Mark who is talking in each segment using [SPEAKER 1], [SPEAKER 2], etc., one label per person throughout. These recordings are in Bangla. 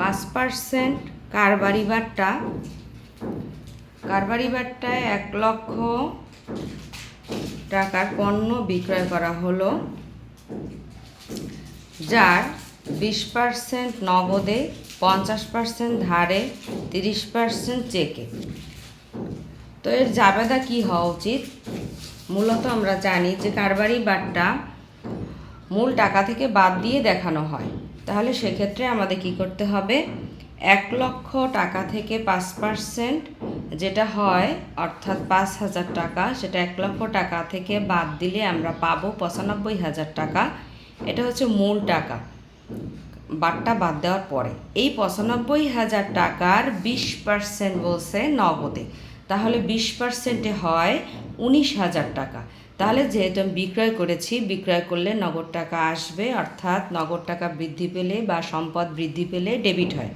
[SPEAKER 1] পাঁচ পার্সেন্ট কারবারি বাট্টা কারবারি বাট্টায় এক লক্ষ টাকার পণ্য বিক্রয় করা হলো, যার বিশ পার্সেন্ট নগদে, পঞ্চাশ পার্সেন্ট ধারে, তিরিশ পার্সেন্ট চেকে। তো এর জাবেদা কি হওয়া উচিত? মূলত আমরা জানি যে কারবারি বাট্টা মূল টাকা থেকে বাদ দিয়ে দেখানো হয়। তাহলে সেক্ষেত্রে আমাদের কি করতে হবে? এক লক্ষ টাকা থেকে পাঁচ পার্সেন্ট যেটা হয়, অর্থাৎ পাঁচ হাজার টাকা, সেটা এক লক্ষ টাকা থেকে বাদ দিলে আমরা পাবো পঁচানব্বই হাজার টাকা। এটা হচ্ছে মূল টাকা। বাট্টা বাদ দেওয়ার পরে। এই পঁচানব্বই হাজার টাকার বিশ পার্সেন্ট বলছে নগদে। তাহলে বিশ পার্সেন্টে হয় উনিশ হাজার টাকা। তাহলে যেহেতু আমি বিক্রয় করেছি, বিক্রয় করলে নগদ টাকা আসবে, অর্থাৎ নগদ টাকা বৃদ্ধি পেলে বা সম্পদ বৃদ্ধি পেলে ডেবিট হয়।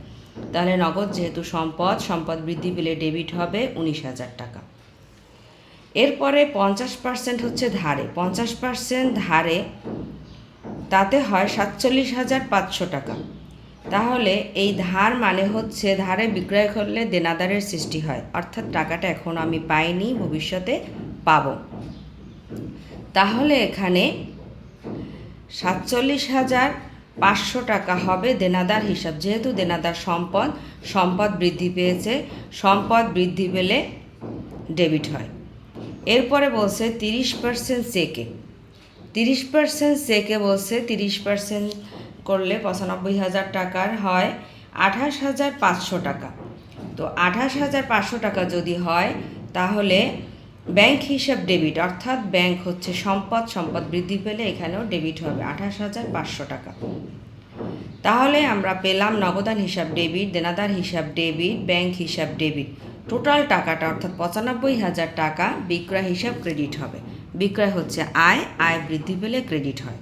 [SPEAKER 1] তাহলে নগদ যেহেতু সম্পদ সম্পদ বৃদ্ধি পেলে ডেবিট হবে উনিশ হাজার টাকা। এরপরে পঞ্চাশ পার্সেন্ট হচ্ছে ধারে। পঞ্চাশ পার্সেন্ট ধারে তাতে হয় সাতচল্লিশ হাজার পাঁচশো টাকা। তাহলে এই ধার মানে হচ্ছে ধারে বিক্রয় করলে দেনাদারের সৃষ্টি হয়। অর্থাৎ টাকাটা এখন আমি পাইনি, ভবিষ্যতে পাবো। তাহলে এখানে সাতচল্লিশ হাজার পাঁচশো টাকা হবে দেনাদার হিসাব। যেহেতু দেনাদার সম্পদ সম্পদ বৃদ্ধি পেয়েছে, সম্পদ বৃদ্ধি পেলে ডেবিট হয়। এরপরে বলছে তিরিশ পার্সেন্ট চেকে। তিরিশ পার্সেন্ট চেকে বলছে তিরিশ পার্সেন্ট করলে পঁচানব্বই হাজার টাকার হয় আঠাশ হাজার পাঁচশো টাকা। তো আঠাশ হাজার পাঁচশো টাকা যদি হয়, তাহলে ব্যাংক হিসাব ডেবিট, অর্থাৎ ব্যাংক হচ্ছে সম্পদ সম্পদ বৃদ্ধি পেলে এখানেও ডেবিট হবে আঠাশ হাজার পাঁচশো টাকা। তাহলে আমরা পেলাম নগদান হিসাব ডেবিট, দেনাদার হিসাব ডেবিট, ব্যাংক হিসাব ডেবিট। টোটাল টাকাটা, অর্থাৎ পঁচানব্বই হাজার টাকা বিক্রয় হিসাব ক্রেডিট হবে। বিক্রয় হচ্ছে আয় আয় বৃদ্ধি পেলে ক্রেডিট হয়।